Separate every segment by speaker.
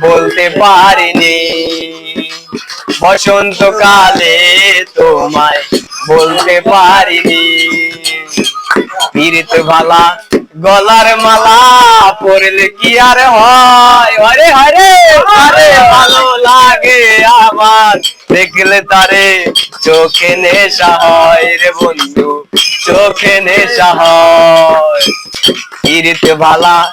Speaker 1: বলতে পারিনি। বসন্তকালে তোমায় বলতে পারিনি। পীড়িত ভালা গলার মালা পরলে কি আর হয়? হরে হরে আরে, ভালো লাগে আমার। দেখলে তারে চোখে নেশা হয় রে বন্ধু, চোখে নেশা হয়। পীড়িত ভালা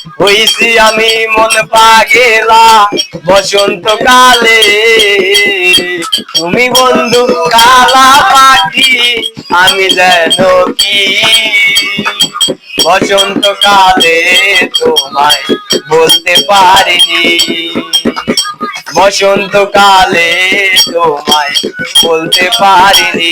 Speaker 1: হইছি আমি মন পাগেলা বসন্তকালে তুমি বন্ধু কালা পাখি, আমি যেন কি? বসন্তকালে তোমায় বলতে পারিনি। বসন্তকালে তোমায় বলতে পারিনি।